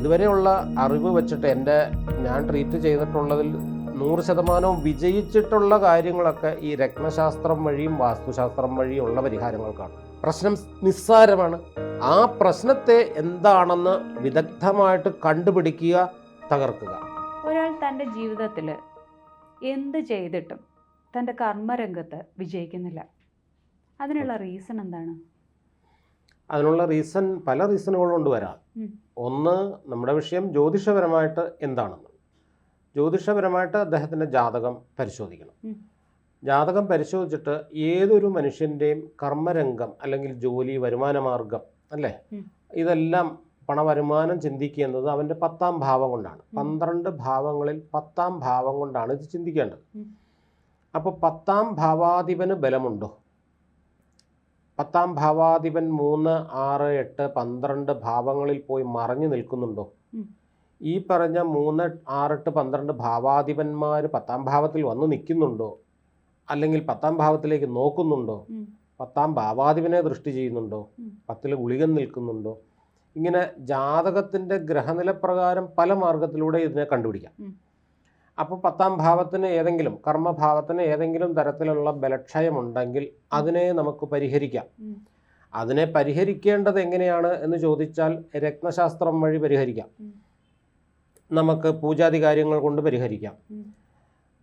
ഇതുവരെയുള്ള അറിവ് വെച്ചിട്ട് എന്റെ ഞാൻ ട്രീറ്റ് ചെയ്തിട്ടുള്ളതിൽ നൂറ് ശതമാനവും വിജയിച്ചിട്ടുള്ള കാര്യങ്ങളൊക്കെ ഈ രത്നശാസ്ത്രം വഴിയും വാസ്തുശാസ്ത്രം വഴിയും ഉള്ള പരിഹാരങ്ങൾക്കാണ്. പ്രശ്നം നിസ്സാരമാണ്. ആ പ്രശ്നത്തെ എന്താണെന്ന് വിദഗ്ധമായിട്ട് കണ്ടുപിടിക്കുക തകർക്കുക. ഒരാൾ തന്റെ ജീവിതത്തിൽ എന്ത് ചെയ്തിട്ടും തന്റെ കർമ്മരംഗത്ത് വിജയിക്കുന്നില്ല. അതിനുള്ള റീസൺ എന്താണ്? അതിനുള്ള റീസൺ പല റീസണുകൾ കൊണ്ട് വരാം ഒന്ന് നമ്മുടെ വിഷയം ജ്യോതിഷപരമായിട്ട് എന്താണെന്ന്. ജ്യോതിഷപരമായിട്ട് അദ്ദേഹത്തിന്റെ ജാതകം പരിശോധിക്കണം. ജാതകം പരിശോധിച്ചിട്ട് ഏതൊരു മനുഷ്യന്റെയും കർമ്മരംഗം അല്ലെങ്കിൽ ജോലി വരുമാനമാർഗം അല്ലേ? ഇതെല്ലാം പണവരുമാനം ചിന്തിക്കുന്നത് അവന്റെ പത്താം ഭാവം കൊണ്ടാണ്. പന്ത്രണ്ട് ഭാവങ്ങളിൽ പത്താം ഭാവം കൊണ്ടാണ് ഇത് ചിന്തിക്കേണ്ടത്. അപ്പോൾ പത്താം ഭാവാധിപന് ബലമുണ്ടോ? പത്താം ഭാവാധിപൻ മൂന്ന് ആറ് എട്ട് പന്ത്രണ്ട് ഭാവങ്ങളിൽ പോയി മറഞ്ഞു നിൽക്കുന്നുണ്ടോ? ഈ പറഞ്ഞ മൂന്ന് ആറെട്ട് പന്ത്രണ്ട് ഭാവാധിപന്മാർ പത്താം ഭാവത്തിൽ വന്നു നിൽക്കുന്നുണ്ടോ? അല്ലെങ്കിൽ പത്താം ഭാവത്തിലേക്ക് നോക്കുന്നുണ്ടോ. പത്താം ഭാവാധിപനെ ദൃഷ്ടി ചെയ്യുന്നുണ്ടോ. പത്തിൽ ഗുളികൻ നിൽക്കുന്നുണ്ടോ? ഇങ്ങനെ ജാതകത്തിന്റെ ഗ്രഹനിലപ്രകാരം പല മാർഗത്തിലൂടെ ഇതിനെ കണ്ടുപിടിക്കാം. അപ്പോൾ പത്താം ഭാവത്തിന് ഏതെങ്കിലും കർമ്മഭാവത്തിന് ഏതെങ്കിലും തരത്തിലുള്ള ബലക്ഷയമുണ്ടെങ്കിൽ അതിനെ നമുക്ക് പരിഹരിക്കാം. അതിനെ പരിഹരിക്കേണ്ടത് എങ്ങനെയാണ് എന്ന് ചോദിച്ചാൽ രത്നശാസ്ത്രം വഴി പരിഹരിക്കാം. നമുക്ക് പൂജാതി കാര്യങ്ങൾ കൊണ്ട് പരിഹരിക്കാം.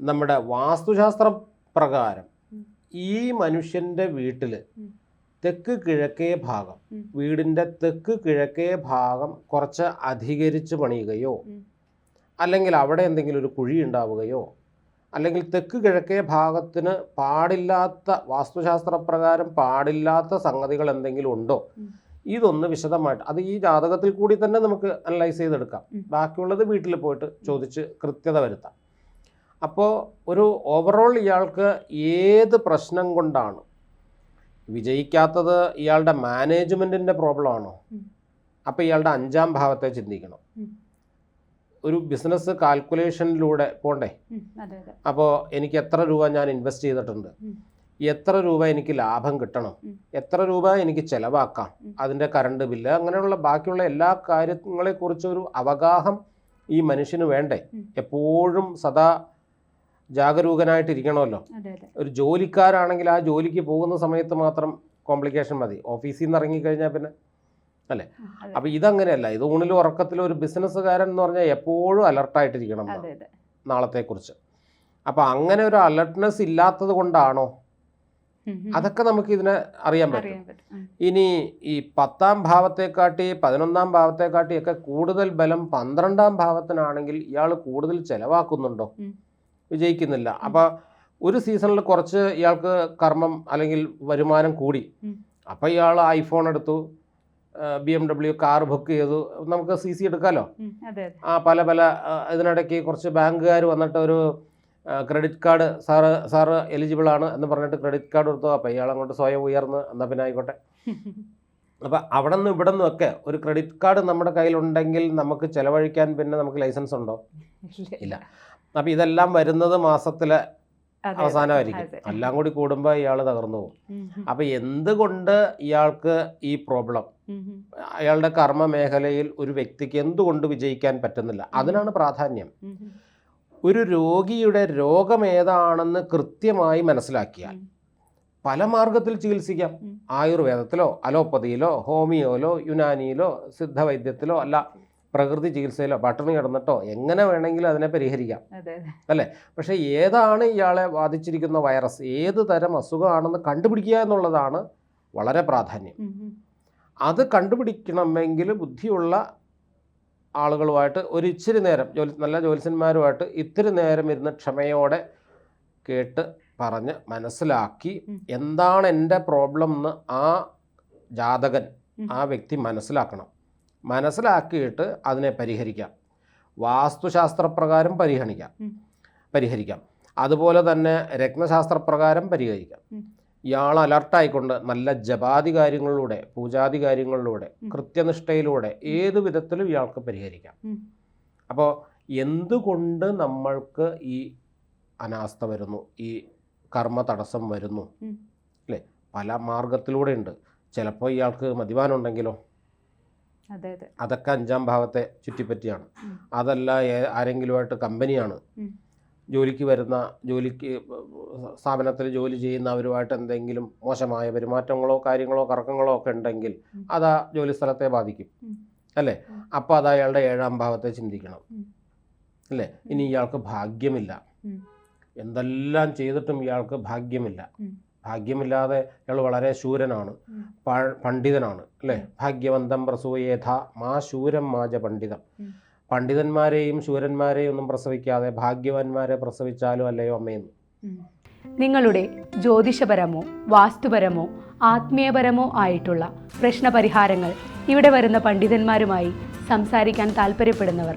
നമ്മുടെ വാസ്തുശാസ്ത്ര പ്രകാരം ഈ മനുഷ്യന്റെ വീട്ടിൽ തെക്ക് കിഴക്കേ ഭാഗം വീടിന്റെ വീടിന്റെ തെക്ക് കിഴക്കേ ഭാഗം കുറച്ച് അധികരിച്ച് പണിയുകയോ. അല്ലെങ്കിൽ അവിടെ എന്തെങ്കിലും ഒരു കുഴി ഉണ്ടാവുകയോ അല്ലെങ്കിൽ തെക്ക് കിഴക്കേ ഭാഗത്തിന് പാടില്ലാത്ത വാസ്തുശാസ്ത്ര പ്രകാരം പാടില്ലാത്ത സംഗതികൾ എന്തെങ്കിലും ഉണ്ടോ? ഇതൊന്ന് വിശദമായിട്ട് അത് ഈ ജാതകത്തിൽ കൂടി തന്നെ നമുക്ക് അനലൈസ് ചെയ്തെടുക്കാം. ബാക്കിയുള്ളത് വീട്ടിൽ പോയിട്ട് ചോദിച്ച് കൃത്യത വരുത്താം. അപ്പോൾ ഒരു ഓവറോൾ ഇയാൾക്ക് ഏത് പ്രശ്നം കൊണ്ടാണ്? വിജയിക്കാത്തത് ഇയാളുടെ മാനേജ്മെന്റിന്റെ പ്രോബ്ലമാണോ അപ്പോൾ ഇയാളുടെ അഞ്ചാം ഭാവത്തെ ചിന്തിക്കണം. ഒരു ബിസിനസ് കാൽക്കുലേഷനിലൂടെ പോണ്ടേ? അപ്പോൾ എനിക്ക് എത്ര രൂപ ഞാൻ ഇൻവെസ്റ്റ് ചെയ്തിട്ടുണ്ട്? എത്ര രൂപ എനിക്ക് ലാഭം കിട്ടണം? എത്ര രൂപ എനിക്ക് ചെലവാക്കാം. അതിന്റെ കറണ്ട് ബില്ല് അങ്ങനെയുള്ള ബാക്കിയുള്ള എല്ലാ കാര്യങ്ങളെക്കുറിച്ചൊരു അവഗാഹം ഈ മനുഷ്യന് വേണ്ടേ. എപ്പോഴും സദാ ജാഗരൂകനായിട്ടിരിക്കണമല്ലോ. ഒരു ജോലിക്കാരാണെങ്കിൽ ആ ജോലിക്ക് പോകുന്ന സമയത്ത് മാത്രം കോംപ്ലിക്കേഷൻ മതി. ഓഫീസിൽ നിന്ന് ഇറങ്ങിക്കഴിഞ്ഞാൽ പിന്നെ ഉം. അപ്പൊ ഇതങ്ങനെയല്ല. ഇത് ഊണിൽ ഉറക്കത്തിൽ ഒരു ബിസിനസ്സുകാരൻ എന്ന് പറഞ്ഞാൽ എപ്പോഴും അലർട്ടായിട്ടിരിക്കണം നാളത്തെക്കുറിച്ച്. അപ്പോൾ അങ്ങനെ ഒരു അലർട്ട്നെസ് ഇല്ലാത്തത് കൊണ്ടാണോ. അതൊക്കെ നമുക്ക് ഇതിനെ അറിയാൻ പറ്റും. ഇനി ഈ പത്താം ഭാവത്തെക്കാട്ടി പതിനൊന്നാം ഭാവത്തെക്കാട്ടി ഒക്കെ കൂടുതൽ ബലം പന്ത്രണ്ടാം ഭാവത്തിനാണെങ്കിൽ ഇയാൾ കൂടുതൽ ചെലവാക്കുന്നുണ്ടോ? വിജയിക്കുന്നില്ല. അപ്പൊ ഒരു സീസണിൽ കുറച്ച് ഇയാൾക്ക് കർമ്മം അല്ലെങ്കിൽ വരുമാനം കൂടി. അപ്പൊ ഇയാൾ ഐഫോൺ എടുത്തു. B M W car book ചെയ്തു. നമുക്ക് സി സി എടുക്കാമല്ലോ ആ പല പല ഇതിനിടയ്ക്ക് കുറച്ച് ബാങ്കുകാർ വന്നിട്ട് ഒരു credit card sir sir eligible ആണ് എന്ന് പറഞ്ഞിട്ട് ക്രെഡിറ്റ് കാർഡ് കൊടുത്തു. അപ്പോൾ ഇയാൾ അങ്ങോട്ട് സ്വയം ഉയർന്ന് എന്നാൽ പിന്നെ ആയിക്കോട്ടെ. അപ്പോൾ അവിടെ നിന്ന് ഇവിടെ നിന്നൊക്കെ ഒരു ക്രെഡിറ്റ് കാർഡ് നമ്മുടെ കയ്യിലുണ്ടെങ്കിൽ നമുക്ക് ചിലവഴിക്കാൻ പിന്നെ നമുക്ക് ലൈസൻസ് ഉണ്ടോ? ഇല്ല. അപ്പോൾ ഇതെല്ലാം വരുന്നത് മാസത്തിലെ. അവസാനമായിരിക്കും. എല്ലാം കൂടി കൂടുമ്പോൾ ഇയാൾ തകർന്നു പോകും. അപ്പൊ. എന്തുകൊണ്ട് ഇയാൾക്ക് ഈ പ്രോബ്ലം. അയാളുടെ കർമ്മ മേഖലയിൽ ഒരു വ്യക്തിക്ക് എന്തുകൊണ്ട് വിജയിക്കാൻ പറ്റുന്നില്ല? അതിനാണ് പ്രാധാന്യം. ഒരു രോഗിയുടെ രോഗം ഏതാണെന്ന് കൃത്യമായി മനസ്സിലാക്കിയാൽ പല മാർഗത്തിൽ ചികിത്സിക്കാം. ആയുർവേദത്തിലോ അലോപ്പതിയിലോ ഹോമിയോയിലോ യുനാനിയിലോ സിദ്ധവൈദ്യത്തിലോ അല്ല. പ്രകൃതി ചികിത്സയിലോ പട്ടിണി കിടന്നിട്ടോ എങ്ങനെ വേണമെങ്കിലും അതിനെ പരിഹരിക്കാം. അല്ലേ? പക്ഷേ ഏതാണ് ഇയാളെ ബാധിച്ചിരിക്കുന്ന വൈറസ് ഏത് തരം അസുഖമാണെന്ന് കണ്ടുപിടിക്കുക എന്നുള്ളതാണ് വളരെ പ്രാധാന്യം. അത് കണ്ടുപിടിക്കണമെങ്കിൽ ബുദ്ധിയുള്ള ആളുകളുമായിട്ട് ഒരു ഇച്ചിരി നേരം ജോലി നല്ല ജോലിസന്മാരുമായിട്ട് ഇത്തിരി നേരം ഇരുന്ന് ക്ഷമയോടെ കേട്ട് പറഞ്ഞ് മനസ്സിലാക്കി എന്താണ് എന്റെ പ്രോബ്ലം എന്ന് ആ ജാതകൻ ആ വ്യക്തി മനസ്സിലാക്കണം. മനസ്സിലാക്കിയിട്ട് അതിനെ പരിഹരിക്കാം വാസ്തുശാസ്ത്രപ്രകാരം പരിഗണിക്കാം. പരിഹരിക്കാം അതുപോലെ തന്നെ രത്നശാസ്ത്രപ്രകാരം പരിഹരിക്കാം. ഇയാൾ അലർട്ടായിക്കൊണ്ട് നല്ല ജപാതി കാര്യങ്ങളിലൂടെ പൂജാതി കാര്യങ്ങളിലൂടെ. കൃത്യനിഷ്ഠയിലൂടെ ഏത് വിധത്തിലും ഇയാൾക്ക് പരിഹരിക്കാം. അപ്പോൾ എന്തുകൊണ്ട് നമ്മൾക്ക് ഈ അനാസ്ഥ വരുന്നു ഈ കർമ്മ തടസ്സം വരുന്നു. അല്ലേ പല മാർഗത്തിലൂടെ ഉണ്ട് ചിലപ്പോൾ ഇയാൾക്ക് മദ്യപാനം ഉണ്ടെങ്കിലോ അതെ അതെ അതൊക്കെ അഞ്ചാം ഭാവത്തെ ചുറ്റിപ്പറ്റിയാണ്. അതല്ല ആരെങ്കിലുമായിട്ട് കമ്പനിയാണ്. ജോലിക്ക് വരുന്ന ജോലിക്ക് സ്ഥാപനത്തിൽ ജോലി ചെയ്യുന്നവരുമായിട്ട് എന്തെങ്കിലും മോശമായ പെരുമാറ്റങ്ങളോ കാര്യങ്ങളോ കറക്കങ്ങളോ ഒക്കെ ഉണ്ടെങ്കിൽ. അത് ആ ജോലി സ്ഥലത്തെ ബാധിക്കും. അല്ലേ? അപ്പോൾ അത് അയാളുടെ ഏഴാം ഭാവത്തെ ചിന്തിക്കണം. അല്ലേ? ഇനി ഇയാൾക്ക് ഭാഗ്യമില്ല. എന്തെല്ലാം ചെയ്തിട്ടും ഇയാൾക്ക് ഭാഗ്യമില്ല. ഭാഗ്യമില്ലാതെ അയാൾ വളരെ ശൂരനാണ്. പണ്ഡിതനാണ് അല്ലേ? ഭാഗ്യവന്തം പ്രസൂയേഥ മാ ശൂരം മാജ പണ്ഡിതം പണ്ഡിതന്മാരെയും ശൂരന്മാരെയും ഒന്നും പ്രസവിക്കാതെ ഭാഗ്യവാന്മാരെ പ്രസവിച്ചാലും അല്ലയോ അമ്മയെന്ന്? നിങ്ങളുടെ ജ്യോതിഷപരമോ വാസ്തുപരമോ ആത്മീയപരമോ ആയിട്ടുള്ള പ്രശ്നപരിഹാരങ്ങൾ ഇവിടെ വരുന്ന പണ്ഡിതന്മാരുമായി സംസാരിക്കാൻ താല്പര്യപ്പെടുന്നവർ